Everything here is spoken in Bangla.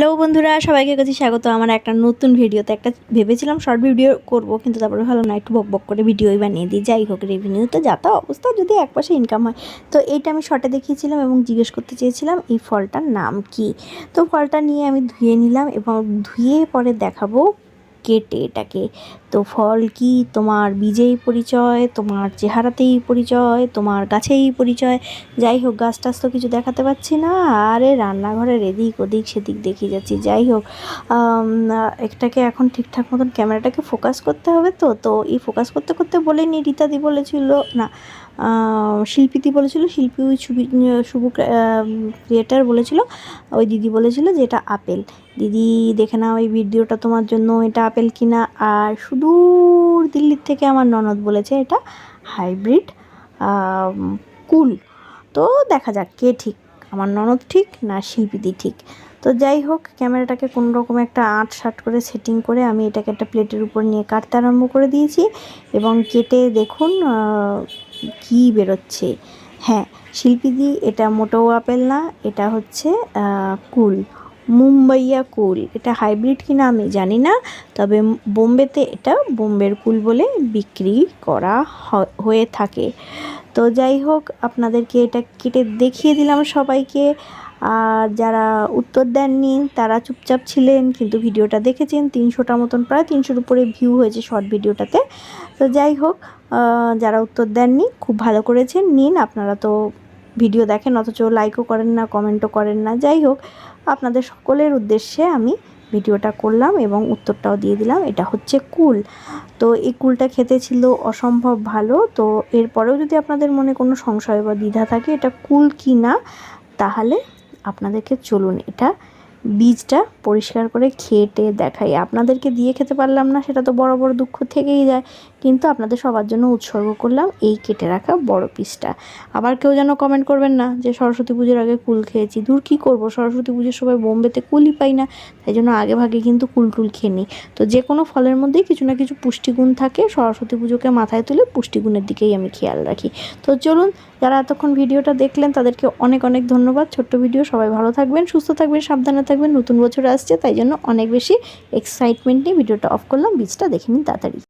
হ্যালো বন্ধুরা, সবাইকে কাছে স্বাগত। আমার একটা নতুন ভিডিওতে একটা ভেবেছিলাম শর্ট ভিডিও করব, কিন্তু তারপরে ভালো না, একটু বক বক করে ভিডিওই বানিয়ে দিই। যাই হোক রেভিনিউ তো যা তা অবস্থা, যদি এক পাশে ইনকাম হয়। তো এইটা আমি শর্টে দেখিয়েছিলাম এবং জিজ্ঞেস করতে চেয়েছিলাম, এই ফলটার নাম কি? তো ফলটা নিয়ে আমি ধুয়ে নিলাম এবং ধুয়ে পরে দেখাবো কেটে এটাকে। তো ফল কি? তোমার বীজেই পরিচয়, তোমার চেহারাতেই পরিচয়, তোমার গাছেই পরিচয়। যাই হোক গাছ টাছ তো কিছু দেখাতে পাচ্ছি না। আরে রান্নাঘরের এদিক ওদিক সেদিক দেখিয়ে যাচ্ছি। যাই হোক এটাকে এখন ঠিকঠাক মতন ক্যামেরাটাকে ফোকাস করতে হবে তো? তো এই ফোকাস করতে করতে বলেনি রীতাদি বলেছিল, না আহ, শিল্পীদি বলেছিল শিল্পী ওই ছবি শুভ ক্রিয়েটার বলেছিল ওই দিদি বলেছিল যে এটা আপেল। দিদি দেখে নাও এই ভিডিওটা তোমার জন্য এটা আপেল কিনা। আর সুদূর দিল্লির থেকে আমার ননদ বলেছে এটা হাইব্রিড কুল। তো দেখা যাক কে ঠিক আমার ননদ ঠিক না শিল্পীদি ঠিক। তো যাই হোক ক্যামেরাটাকে কোনো রকম একটা আট শাট করে সেটিং করে আমি এটাকে একটা প্লেটের উপর নিয়ে কাটতে আরম্ভ করে দিয়েছি। এবং কেটে দেখুন কী বেরোচ্ছে? হ্যাঁ শিল্পীদি, এটা মোটেও আপেল না, এটা হচ্ছে কুল, মুম্বাইয়া কুল। এটা হাইব্রিড কিনা আমি জানি না, তবে বোম্বেতে এটা বোম্বের কুল বলে বিক্রি করা হয়ে থাকে। তো যাই হোক, আপনাদেরকে এটা কেটে দেখিয়ে দিলাম সবাইকে। আর যারা উত্তর দেননি, তারা চুপচাপ ছিলেন, কিন্তু ভিডিওটা দেখেছেন। তিনশোটা মতন, প্রায় তিনশোর উপরে ভিউ হয়েছে শর্ট ভিডিওটাতে। তো যাই হোক যারা উত্তর দেননি, খুব ভালো করেছেন। নিন, আপনারা তো ভিডিও দেখেন, অথচ লাইকও করেন না কমেন্টও করেন না। যাই হোক, আপনাদের সকলের উদ্দেশ্যে আমি ভিডিওটা করলাম এবং উত্তরটাও দিয়ে দিলাম। এটা হচ্ছে কুল। তো এই কুলটা খেতে ছিল অসম্ভব ভালো। তো এরপরেও যদি আপনাদের মনে কোনো সংশয় বা দ্বিধা থাকে, এটা কুল কি না তাহলে আপনাদেরকে চলুন এটা বীজটা পরিষ্কার করে খেটে দেখাই। আপনাদেরকে দিয়ে খেতে পারলাম না, সেটা তো বড় বড় দুঃখ থেকেই যায়। কিন্তু আপনাদের সবার জন্য উৎসর্গ করলাম এই কেটে রাখা বড় পিসটা। আবার কেউ যেন কমেন্ট করবেন না যে, সরস্বতী পুজোর আগে কুল খেয়েছি। দূর কী করব? সরস্বতী পুজোর সময় বোম্বেতে কুলই পাই না, তাই জন্য আগে ভাগে কিন্তু কুল টুল খেয়ে নিই। তো যে কোনো ফলের মধ্যেই কিছু না কিছু পুষ্টিগুণ থাকে, সরস্বতী পুজোকে মাথায় তুলে পুষ্টিগুণের দিকেই আমি খেয়াল রাখি। তো চলুন, যারা এতক্ষণ ভিডিওটা দেখলেন, তাদেরকে অনেক অনেক ধন্যবাদ। ছোট্ট ভিডিও, সবাই ভালো থাকবেন, সুস্থ থাকবেন, সাবধানে থাকবেন নতুন বছর আসছে, তাই জন্য অনেক বেশি এক্সাইটমেন্ট নিয়ে ভিডিওটা অফ করলাম। বীজটা দেখে নিন তাড়াতাড়ি।